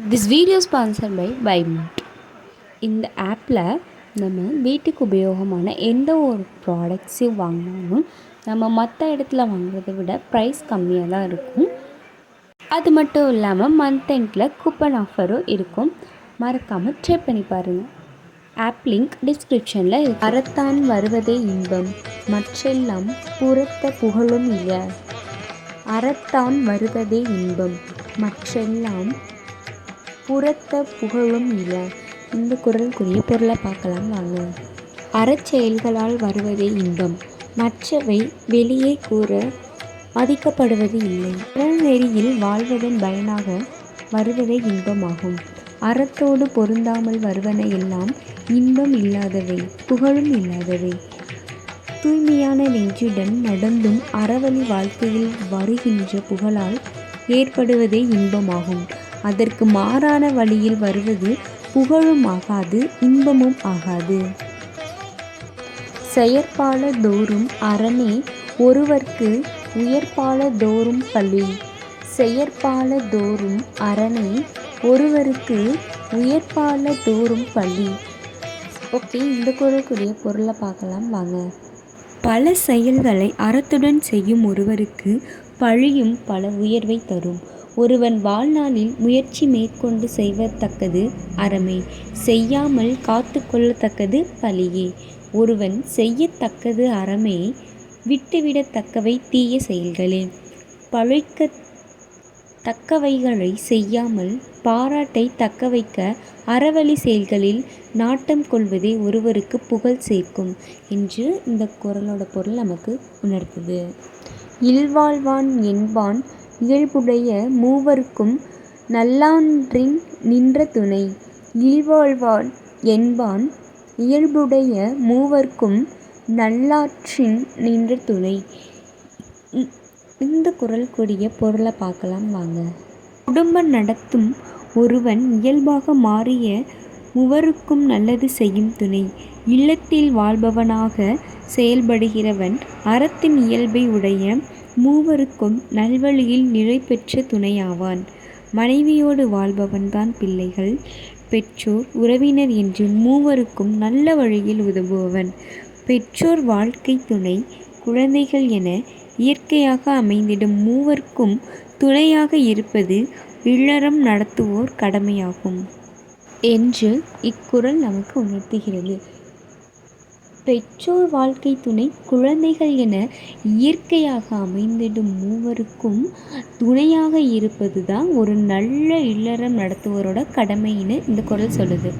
This video sponsor by பைமோட் இந்த ஆப்பில் நம்ம வீட்டுக்கு உபயோகமான எந்த ஒரு ப்ராடக்ட்ஸையும் வாங்கினாலும் நம்ம மற்ற இடத்துல வாங்குறத விட ப்ரைஸ் கம்மியாக தான் இருக்கும். அது மட்டும் இல்லாமல் மந்த் எண்டில் கூப்பன் ஆஃபரும் இருக்கும். மறக்காமல் ட்ரை பண்ணி பாருங்கள் ஆப் லிங்க் டிஸ்கிரிப்ஷனில் அறத்தான் வருவதே இன்பம் மற்றெல்லாம் புறத்த புகழும் இல்லை. அறத்தான் வருவதே இன்பம் மற்றெல்லாம் புறத்த புகழும் இல்லை இந்த குரலுக்குரிய பொருளை பார்க்கலாம் வாங்க. அறச்செயல்களால் வருவதே இன்பம். மற்றவை வெளியே கூற மதிக்கப்படுவது இல்லை. நெறியில் வாழ்வதன் பயனாக வருவதே இன்பமாகும். அறத்தோடு பொருந்தாமல் வருவன எல்லாம் இன்பம் இல்லாதவை புகழும் இல்லாதவை. தூய்மையான நெஞ்சுடன் நடந்தும் அறவழி வாழ்க்கையில் வருகின்ற புகழால் ஏற்படுவதே இன்பமாகும். அதற்கு மாறான வழியில் வருவது புகழும் ஆகாது இன்பமும் ஆகாது. செயற்பால தோறும் அரணே ஒருவர்க்கு உயர்பால தோறும் பழி செயற்பால தோறும் அரணே ஒருவருக்கு உயர்பால தோறும் பழி ஓகே இந்த குரலுக்குரிய பொருளை பார்க்கலாம் வாங்க. பல செயல்களை அறத்துடன் செய்யும் ஒருவருக்கு பழியும் பல உயர்வை தரும். ஒருவன் வாழ்நாளில் முயற்சி மேற்கொண்டு செய்வத்தக்கது அறமே. செய்யாமல் காத்து கொள்ளத்தக்கது பழியே. ஒருவன் செய்யத்தக்கது அறமே விட்டுவிடத்தக்கவை தீய செயல்களே. பழைக்க தக்கவைகளை செய்யாமல் பாராட்டை தக்கவைக்க அறவழி செயல்களில் நாட்டம் கொள்வதே ஒருவருக்கு புகழ் சேர்க்கும் என்று இந்த குரலோட பொருள் நமக்கு உணர்த்துது. இல்வாழ்வான் என்பான் இயல்புடைய மூவர்க்கும் நல்லான்றின் நின்ற துணை. இல்வாழ்வான் என்பான் இயல்புடைய மூவர்க்கும் நல்லாற்றின் நின்ற துணை. இந்த குரல் கூடிய பொருளை பார்க்கலாம் வாங்க. குடும்பம் நடத்தும் ஒருவன் இயல்பாக மாறிய மூவருக்கும் நல்லது செய்யும் துணை. இல்லத்தில் வாழ்பவனாக செயல்படுகிறவன் அறத்தின் இயல்பை உடைய மூவருக்கும் நல்வழியில் நிலைபெற்ற துணையாவான். மனைவியோடு வாழ்பவன்தான் பிள்ளைகள். பெற்றோர் உறவினர் என்று மூவருக்கும் நல்ல வழியில் உதவுபவன். பெற்றோர் வாழ்க்கை துணை குழந்தைகள் என இயற்கையாக அமைந்திடும் மூவர்க்கும் துணையாக இருப்பது இல்லறம் நடத்துவோர் கடமையாகும். என்று இக்குறள் நமக்கு உணர்த்துகிறது. பெற்றோர் வாழ்க்கை துணை குழந்தைகள் என இயற்கையாக அமைந்திடும் மூவருக்கும் துணையாக இருப்பது தான் ஒரு நல்ல இல்லறம் நடத்துவோரோட கடமைன்னு இந்த குரல் சொல்லுது.